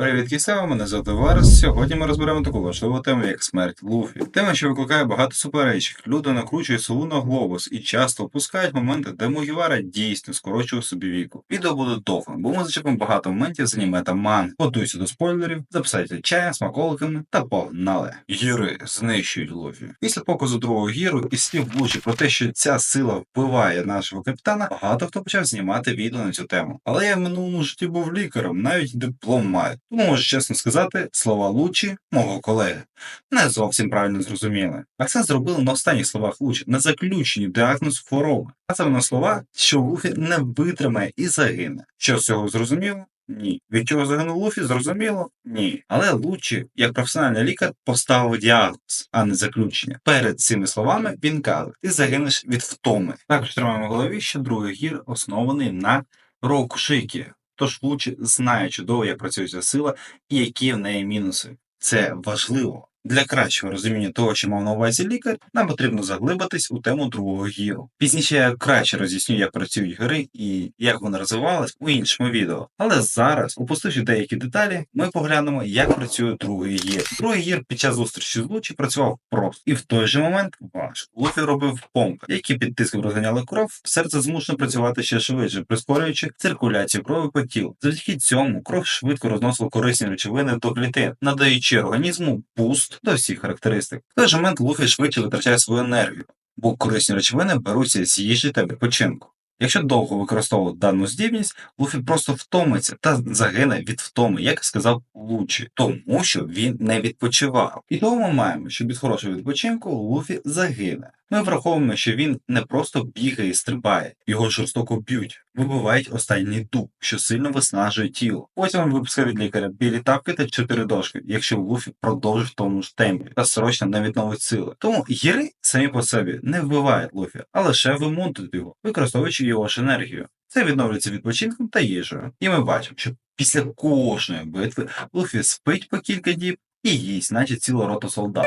Привіт, кісева, мене звати Варс. Сьогодні ми розберемо таку важливу тему, як смерть Луфі. Тема, що викликає багато суперечок. Люди накручують сову на глобус і часто опускають моменти, де Мугівара дійсно скорочував собі віку. Відео буде довгим, бо ми зачепимо багато моментів з аніме та ман. Готуйся до спойлерів, записайте чаєм, смаколиками та погнали. Гіри знищують Луфі. Після показу другого гіру і слів Лучі про те, що ця сила вбиває нашого капітана, багато хто почав знімати відео на цю тему. Але я в минулому житті був лікарем, навіть диплом маю. Тому можу чесно сказати, слова Лучі, мого колеги, не зовсім правильно зрозуміли. Акцент зробили на останніх словах Лучі, на заключенні діагноз хвороби. А це на слова, що Луфі не витримає і загине. Що з цього зрозуміло? Ні. Від чого загинув Луфі, зрозуміло? Ні. Але Лучі, як професіональний лікар, поставив діагноз, а не заключення. Перед цими словами він каже: ти загинеш від втоми. Також тримаємо в голові, що другий гір оснований на Рокушикі. Тож лучше знає чудово, як працює ця сила і які в неї мінуси. Це важливо. Для кращого розуміння того, що мав на увазі лікар, нам потрібно заглибитись у тему другого гіру. Пізніше я краще роз'ясню, як працюють гри і як вони розвивались у іншому відео. Але зараз, упустивши деякі деталі, ми поглянемо, як працює другий гір. Другий гір під час зустрічі з Лучі працював просто і в той же момент важко. Луфі робив помпи, які під тиском розганяли кров, серце змушено працювати ще швидше, прискорюючи циркуляцію крові по тілу. Завдяки цьому кров швидко розносила корисні речовини до клітин, надаючи організму буст до всіх характеристик. В той же момент Луфі швидше витрачає свою енергію, бо корисні речовини беруться з їжі та відпочинку. Якщо довго використовувати дану здібність, Луфі просто втомиться та загине від втоми, як сказав Лучі, тому що він не відпочивав. І тому ми маємо, що від хорошого відпочинку Луфі загине. Ми враховуємо, що він не просто бігає і стрибає, його жорстоко б'ють, вибивають останній дуб, що сильно виснажує тіло. Потім він випускає від лікаря білі тапки та чотири дошки, якщо Луфі продовжить в тому ж темпі та срочно не відновить сили. Тому гіри самі по собі не вбивають Луфі, а лише вимонтують його, використовуючи його ж енергію. Це відновлюється відпочинком та їжею. І ми бачимо, що після кожної битви Луфі спить по кілька діб і їсть, наче ціла рота солдат.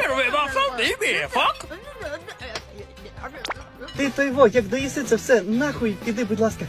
Ти той во, як доїси це все, нахуй, іди, будь ласка.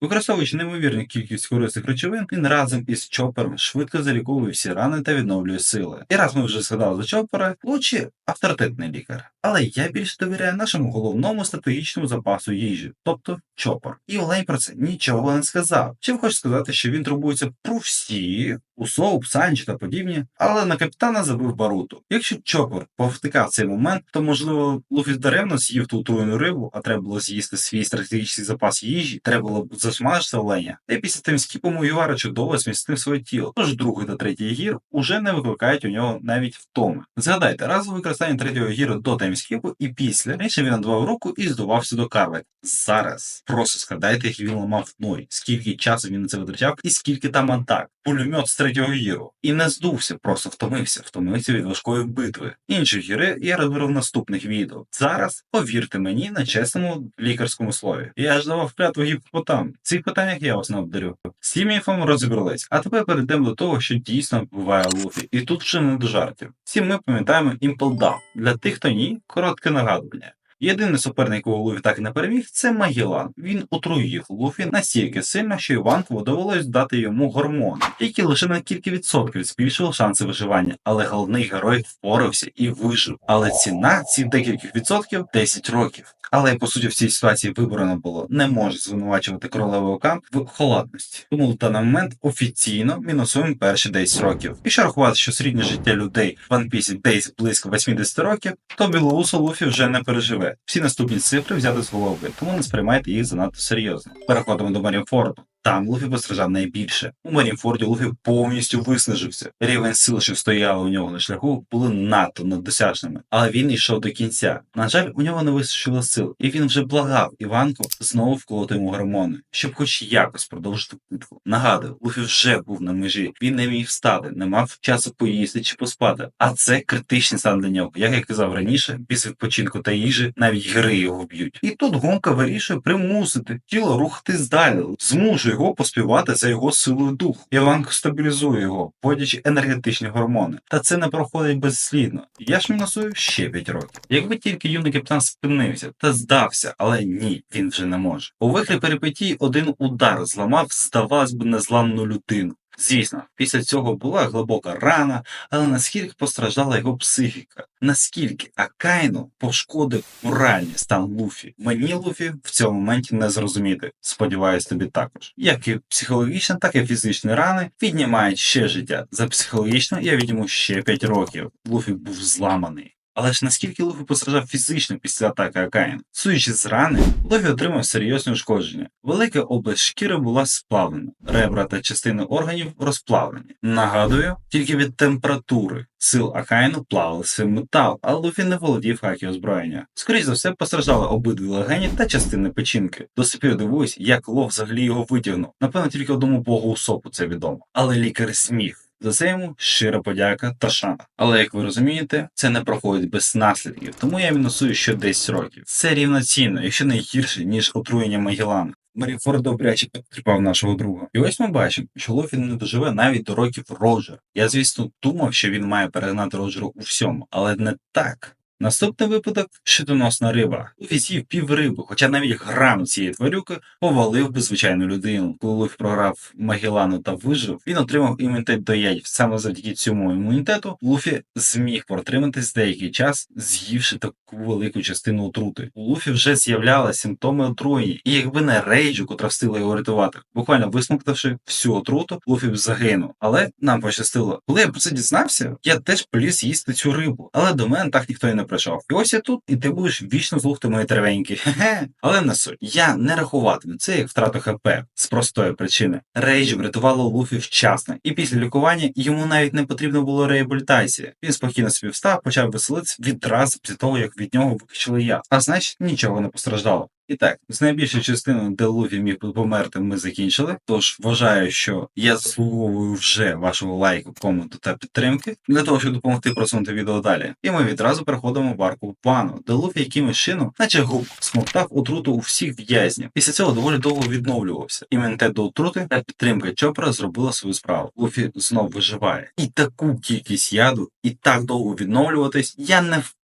Використовуючи неймовірну кількість корисних речовин, він разом із чопером швидко заліковує всі рани та відновлює сили. І раз ми вже згадали за чопера, Лучі авторитетний лікар. Але я більше довіряю нашому головному стратегічному запасу їжі, тобто чопор. І Олень про це нічого не сказав. Чим хочу сказати, що він турбується про всі, Усоуп, Санчі та подібні, але на капітана забив Баруту. Якщо Чопор повтикав цей момент, то можливо Луфі даремно з'їв ту отруєну рибу, а треба було з'їсти свій стратегічний запас їжі, треба було засмажити оленя. Й після таймскіпу Мугівара чудово змістив своє тіло. Тож другий та третій гір уже не викликають у нього навіть втоми. Згадайте, разове використання третього гіру до таймскіпу і після раніше він надавав руку і здувався до Карвет. Зараз просто згадайте, як він ламав норі, скільки часу він на це витрачав і скільки там атак. Пулемет з третього гіру. І не здувся, просто втомився, втомився від важкої битви. Інші гіри я розберу в наступних відео. Зараз повірте мені на чесному лікарському слові. Я ж давав клятву гіпопотам. В цих питаннях я вас не обдарю. З цим міфом розібрались. А тепер перейдемо до того, що дійсно вбиває Луфі. І тут вже не до жартів. Всі ми пам'ятаємо Impel. Для тих, хто ні, коротке нагадування. Єдиний суперник, якого Луфі так і не переміг, це Магілан. Він отруїв Луфі настільки сильно, що Іванку довелось дати йому гормони, які лише на кілька відсотків збільшували шанси виживання. Але головний герой впорався і вижив. Але ціна цих декількох відсотків 10 років. Але по суті в цій ситуації виборено було. Не може звинувачувати королеву ока в холодності. Тому даний момент офіційно мінусуємо перші 10 років. І ще рахувати, що середнє життя людей в One десь близько 80 років, то білоусу Луфі вже не переживе. Всі наступні цифри взяти з голови, тому не сприймайте їх занадто серйозно. Переходимо до Марінфорду. Там Луфі постраждав найбільше. У Марінфорді Луфі повністю виснажився. Рівень сил, що стояли у нього на шляху, були надто наддосяжними. Але він йшов до кінця. На жаль, у нього не вистачило сил, і він вже благав Іванку знову вколоти йому гормони, щоб хоч якось продовжити битву. Нагадую, Луфі вже був на межі. Він не міг встати, не мав часу поїсти чи поспати. А це критичний стан для нього. Як я казав раніше, без відпочинку та їжі навіть гри його б'ють. І тут гонка вирішує примусити тіло рухатись далі, змушує його поспівати за його силою духу. Іванко стабілізує його, вводячи енергетичні гормони. Та це не проходить безслідно. Я ж мінусую ще 5 років. Якби тільки юний капітан спинився та здався, але ні, він вже не може. У вихрі перипетій один удар зламав, здавалось би, незламну людину. Звісно, після цього була глибока рана, але наскільки постраждала його психіка, наскільки Акайну пошкодив моральний стан Луфі. Мені Луфі в цьому моменті не зрозуміти. Сподіваюсь, тобі також. Як і психологічні, так і фізичні рани віднімають ще життя. За психологічно я відніму ще 5 років. Луфі був зламаний. Але ж наскільки Луфі постраждав фізично після атаки Акаїн? Судячи з рани, Луфі отримав серйозні ушкодження. Велика область шкіри була сплавлена, ребра та частини органів розплавлені. Нагадую, тільки від температури сил Акаїну плавився метал, а Луфі не володів хакі озброєння. Скоріше за все, постраждали обидві легені та частини печінки. До сих дивуюсь, як Лов взагалі його витягнув. Напевно, тільки одному богу Усопу це відомо. Але лікар сміх. За це йому щира подяка та шана. Але як ви розумієте, це не проходить без наслідків, тому я мінусую ще 10 років. Це рівноцінно, якщо не гірше, ніж отруєння Магілана. Маріфор добряче підтріпав нашого друга. І ось ми бачимо, що Луфі не доживе навіть до років Роджера. Я, звісно, думав, що він має перегнати Роджера у всьому, але не так. Наступний випадок щитоносна риба. Луфі з'їв пів риби, хоча навіть грам цієї тварюки повалив би звичайну людину. Коли Луфі програв Магеллану та вижив, він отримав імунітет до яїв. Саме завдяки цьому імунітету Луфі зміг протриматись деякий час, з'ївши таку велику частину отрути. У Луфі вже з'являлися симптоми отруєння, і якби не рейджу, котра встигла його рятувати, буквально висмоктавши всю отруту, Луфі б загинув. Але нам пощастило. Коли я про це дізнався, я теж поліз їсти цю рибу, але до мене так ніхто і не прийшов. І ось я тут, і ти будеш вічно злухти мої травенькі. Хе-хе. Але не суть. Я не рахуватиму це як втрату ХП з простої причини. Рейдж врятувало Луфі вчасно, і після лікування йому навіть не потрібно було реабілітація. Він спокійно собі встав, почав веселитися відразу після того, як від нього викачили я. А значить, нічого не постраждало. І так, з найбільшою частиною, де Луфі міг померти, ми закінчили. Тож вважаю, що я заслуговую вже вашого лайку, коменту та підтримки для того, щоб допомогти просунути відео далі. І ми відразу переходимо в арку плану, де Луфі якимось чином, наче губ, смоктав отруту у всіх в'язнів. Після цього доволі довго відновлювався. Імунітет до отрути та підтримка Чопера зробила свою справу. Луфі знов виживає. І таку кількість яду, і так довго відновлюватись, я не впевнений,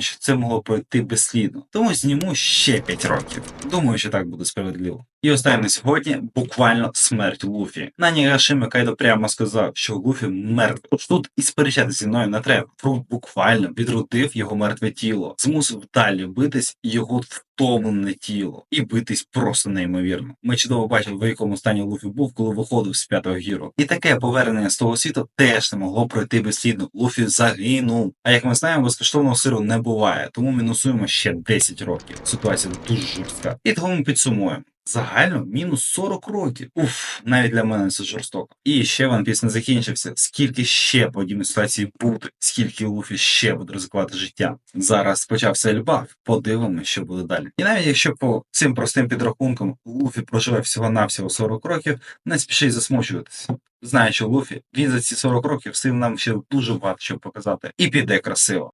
що це могло пройти безслідно. Тому зніму ще 5 років. Думаю, що так буде справедливо. І останнє сьогодні буквально смерть Луфі. На Нігашиме Кайдо прямо сказав, що Луфі мертвий. Тож тут і сперечатися зі мною не треба. Фрукт буквально відродив його мертве тіло, змусив далі битись його втомлене тіло і битись просто неймовірно. Ми чудово бачили, в якому стані Луфі був, коли виходив з п'ятого гіру. І таке повернення з того світу теж не могло пройти безслідно. Луфі загинув. А як ми знаємо, безкоштовного сиру не буває, тому мінусуємо ще 10 років. Ситуація дуже жорстка. І того ми підсумуємо. Загально мінус 40 років. Уф, навіть для мене це жорстоко. І ще One Piece не закінчився. Скільки ще подібних ситуацій буде, скільки Луфі ще буде ризикувати життя. Зараз почався Ельбаф. Подивимося, що буде далі. І навіть якщо по цим простим підрахункам Луфі проживе всього-навсього 40 років, не спіши засмучуватися. Знаю, що Луфі, він за ці 40 років встиг нам ще дуже багато що показати. І піде красиво.